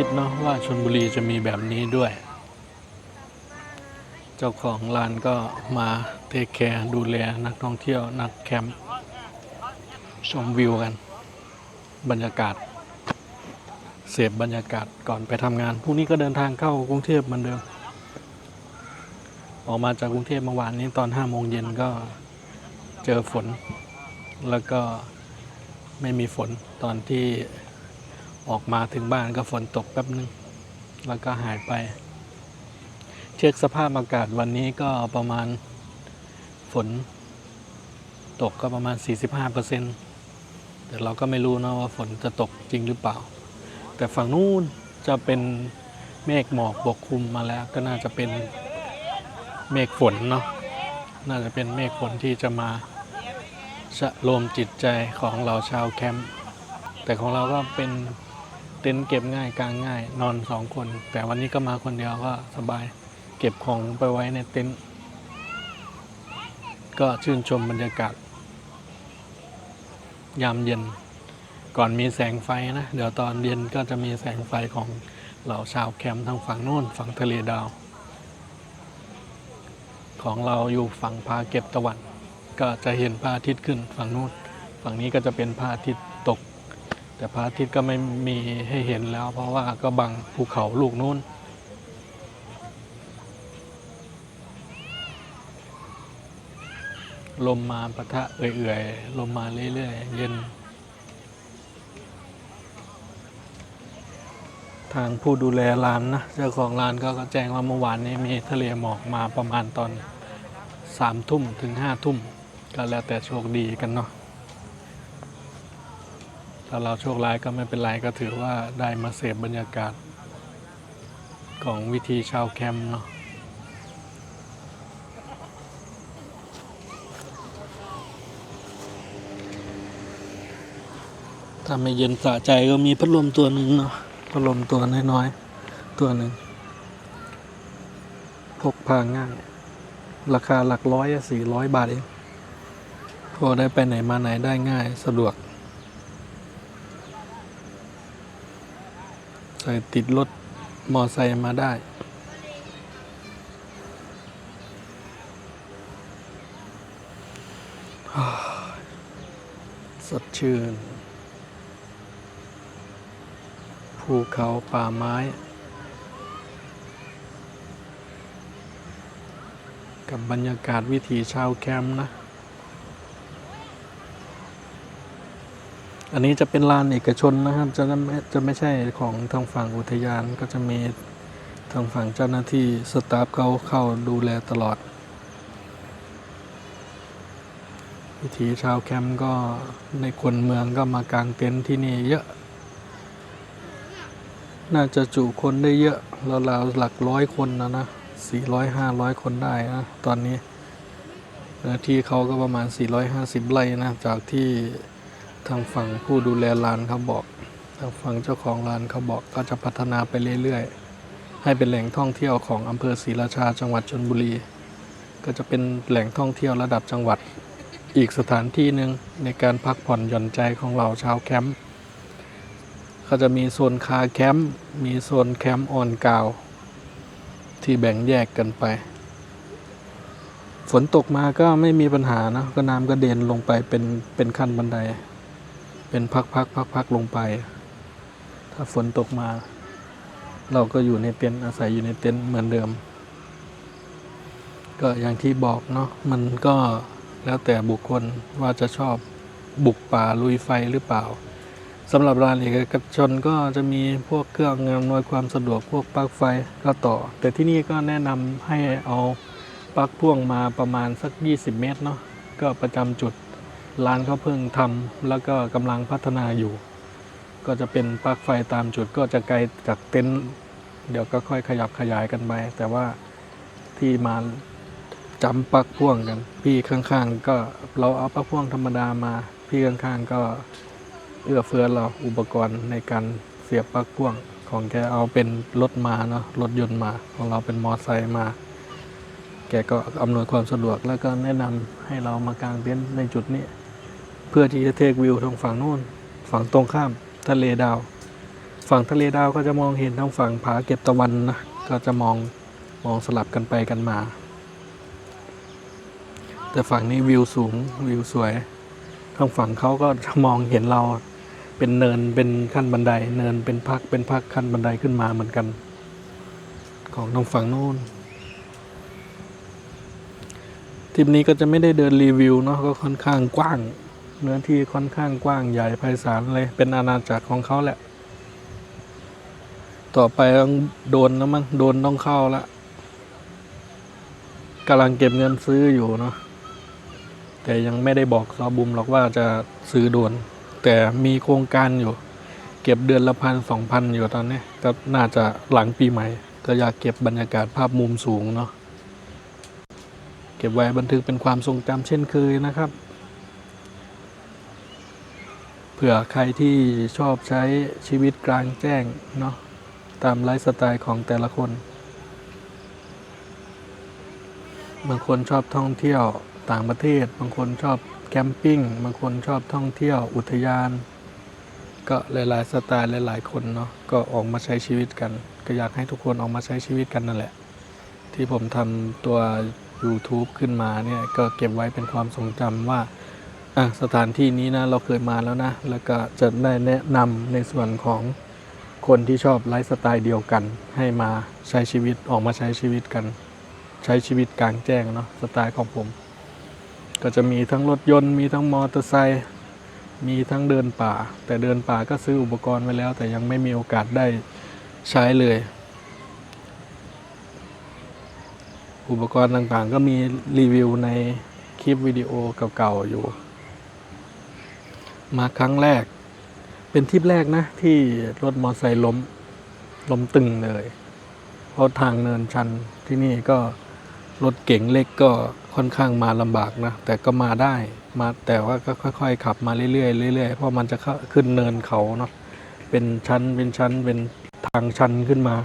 คิดเนาะว่าชนบุรีจะมีแบบนี้ด้วย เจ้าของร้านก็มาเทคแคร์ดูแลนักท่องเที่ยวนักแคมป์ชมวิวกัน บรรยากาศ เสพบรรยากาศก่อนไปทำงานพรุ่งนี้ก็เดินทางเข้ากรุงเทพเหมือนเดิม ออกมาจากกรุงเทพเมื่อวานนี้ตอนห้าโมงเย็นก็เจอฝน แล้วก็ไม่มีฝนตอนที่ ออกมาถึงบ้านก็ฝนตกแป๊บนึง แล้วก็หายไป เช็คสภาพอากาศวันนี้ก็ประมาณฝน ตกก็ประมาณ 45%แต่เราก็ไม่รู้นะว่าฝนจะตกจริงหรือเปล่า แต่ฝั่งนู้นจะเป็นเมฆหมอกปกคลุมมาแล้ว ก็น่าจะเป็นเมฆฝนเนาะน่าจะเป็นเมฆฝนที่จะมาชะลมจิตใจของเราชาวแคมป์แต่ของเราก็เป็น เต็นท์เก็บง่ายกางง่าย นอนสองคน แต่วันนี้ก็มาคนเดียวก็สบาย เก็บของไปไว้ในเต็นท์ก็ชื่นชมบรรยากาศ ยามเย็น ก่อนมีแสงไฟนะ เดี๋ยวตอนเย็นก็จะมีแสงไฟของเหล่าชาวแคมป์ทางฝั่งโน้นฝั่งทะเลดาว ของเราอยู่ฝั่งพาเก็บตะวัน ก็จะเห็นพระอาทิตย์ขึ้นฝั่งโน้นฝั่งนี้ก็จะเป็นพระอาทิตย์ แต่พระอาทิตย์ก็ไม่มีให้เห็นแล้ว เพราะว่าก็บังภูเขาลูกนู้นลมมาปะทะเอื่อยๆ ลมมาเรื่อยๆ เย็น ทางผู้ดูแลร้านนะ เจ้าของร้านก็แจ้งว่าเมื่อวานนี้มีทะเลหมอกมาประมาณตอนสามทุ่มถึงห้าทุ่ม ก็แล้วแต่โชคดีกันเนาะ ถ้าเราโชคร้ายก็ไม่เป็นไรก็ถือว่าได้มาเสพบรรยากาศ ของวิธีชาวแคมป์เนาะถ้าไม่เย็นสะใจก็มีพัดลมตัวหนึ่งเนาะพัดลมตัวน้อยๆ ตัวหนึ่งพกพาง่าย ราคาหลักร้อยสี่ร้อยบาทเองพอได้ไปไหนมาไหนได้ง่ายสะดวก ใส่ติดรถมอไซค์มาได้ สดชื่น ภูเขาป่าไม้ กับบรรยากาศวิถีชาวแคมป์นะ อันนี้จะเป็นลานเอกชนนะครับ จะไม่จะไม่ใช่ของทางฝั่งอุทยานก็จะมีทางฝั่งเจ้าหน้าที่สตาฟเขาเข้าดูแลตลอด วิถีชาวแคมป์ก็ในคนเมืองก็มากางเต็นท์ที่นี่เยอะ น่าจะจุคนได้เยอะราวๆหลักร้อยคนนะนะสี่ร้อยห้าร้อยคนได้นะตอนนี้เนื้อที่เขาก็ประมาณ 450 ไร่นะ จากที่ ทางฝั่งผู้ดูแลลานเขาบอก ทางฝั่งเจ้าของลานเขาบอกก็จะพัฒนาไปเรื่อยๆ ให้เป็นแหล่งท่องเที่ยวของอำเภอศรีราชาจังหวัดชนบุรี ก็จะเป็นแหล่งท่องเที่ยวระดับจังหวัด อีกสถานที่หนึ่งในการพักผ่อนหย่อนใจของเราชาวแคมป์ก็จะมีโซนคาแคมป์ มีโซนแคมป์ออนกาว ที่แบ่งแยกกันไป ฝนตกมาก็ไม่มีปัญหานะก็น้ำก็เด่นลงไปเป็นเป็นขั้นบันได เป็นพักพักพักพักๆลงไป ถ้าฝนตกมา เราก็อยู่ในเต็นท์อาศัยอยู่ในเต็นท์เหมือนเดิม ก็อย่างที่บอกเนาะมันก็แล้วแต่บุคคลว่าจะชอบบุกป่าลุยไฟหรือเปล่าสำหรับร้านเอกชนก็จะมีพวกเครื่องอำนวยความสะดวกพวกปลั๊กไฟก็ต่อ แต่ที่นี่ก็แนะนำให้เอาปลั๊กพ่วงมาประมาณสัก 20 เมตรเนาะก็ประจำจุด ร้านเขาเพิ่งทำแล้วก็กำลังพัฒนาอยู่ ก็จะเป็นปลั๊กไฟตามจุดก็จะไกลจากเต็นท์เดี๋ยวก็ค่อยขยับขยายกันไปแต่ว่าที่มาจำปลั๊กพ่วงกัน พี่ข้างๆ ก็เราเอาปลั๊กพ่วงธรรมดามา พี่ข้างๆ ก็เอื้อเฟื้อเราอุปกรณ์ในการเสียบปลั๊กพ่วงของแกเอาเป็นรถมาเนาะรถยนต์มาของเราเป็นมอไซค์มา แกก็อำนวยความสะดวกแล้วก็แนะนำให้เรามากางเต็นท์ในจุดนี้ เพื่อที่จะเทควิวทางฝั่งโน้น ฝั่งตรงข้ามทะเลดาว ฝั่งทะเลดาวก็จะมองเห็นทางฝั่งผาเก็บตะวันนะ ก็จะมองมองสลับกันไปกันมา แต่ฝั่งนี้วิวสูงวิวสวย ทางฝั่งเขาก็จะมองเห็นเราเป็นเนินเป็นขั้นบันได เนินเป็นพักเป็นพักขั้นบันไดขึ้นมาเหมือนกัน ของทางฝั่งโน้นทริปนี้ก็จะไม่ได้เดินรีวิวเนาะก็ค่อนข้างกว้าง เนื้อที่ค่อนข้างกว้างใหญ่ไพศาลเลย เป็นอาณาจักรของเขาแหละ ต่อไปต้องโดนแล้วมั้งโดนต้องเข้าละกำลังเก็บเงินซื้ออยู่เนาะแต่ยังไม่ได้บอกซอบุมหรอกว่าจะซื้อโดน แต่มีโครงการอยู่ เก็บเดือนละพันสองพันอยู่ตอนนี้ก็น่าจะหลังปีใหม่ ก็อยากเก็บบรรยากาศภาพมุมสูงเนาะเก็บไว้บันทึกเป็นความทรงจำเช่นเคยนะครับ เผื่อใครที่ชอบใช้ชีวิตกลางแจ้งเนาะตามไลฟ์สไตล์ของแต่ละคน บางคนชอบท่องเที่ยวต่างประเทศ บางคนชอบแคมปิ้ง บางคนชอบท่องเที่ยวอุทยาน ก็หลายๆสไตล์หลายๆคนเนาะก็ออกมาใช้ชีวิตกัน ก็อยากให้ทุกคนออกมาใช้ชีวิตกันนั่นแหละ ที่ผมทำตัว YouTube ขึ้นมาเนี่ย ก็เก็บไว้เป็นความทรงจำว่า อะสถานที่นี้นะเราเคยมาแล้วนะ แล้วก็จะได้แนะนำในส่วนของคนที่ชอบไลฟ์สไตล์เดียวกัน ให้มาใช้ชีวิตออกมาใช้ชีวิตกัน ใช้ชีวิตกลางแจ้งเนาะสไตล์ของผม ก็จะมีทั้งรถยนต์มีทั้งมอเตอร์ไซค์มีทั้งเดินป่า แต่เดินป่าก็ซื้ออุปกรณ์ไว้แล้ว แต่ยังไม่มีโอกาสได้ใช้เลย อุปกรณ์ต่างๆ ก็มีรีวิวในคลิปวิดีโอเก่าๆอยู่ มาครั้งแรก เป็นทริปแรกนะ ที่รถมอเตอร์ไซค์ล้ม ล้มตึงเลย เพราะทางเนินชันที่นี่ก็รถเก๋งเล็กก็ค่อนข้างมาลำบากนะ แต่ก็มาได้มาแต่ว่าก็ค่อย ๆ ขับมาเรื่อยๆเรื่อยๆเพราะมันจะขึ้นเนินเขาเนาะเป็นชั้นเป็นชั้นเป็นทางชันขึ้นมา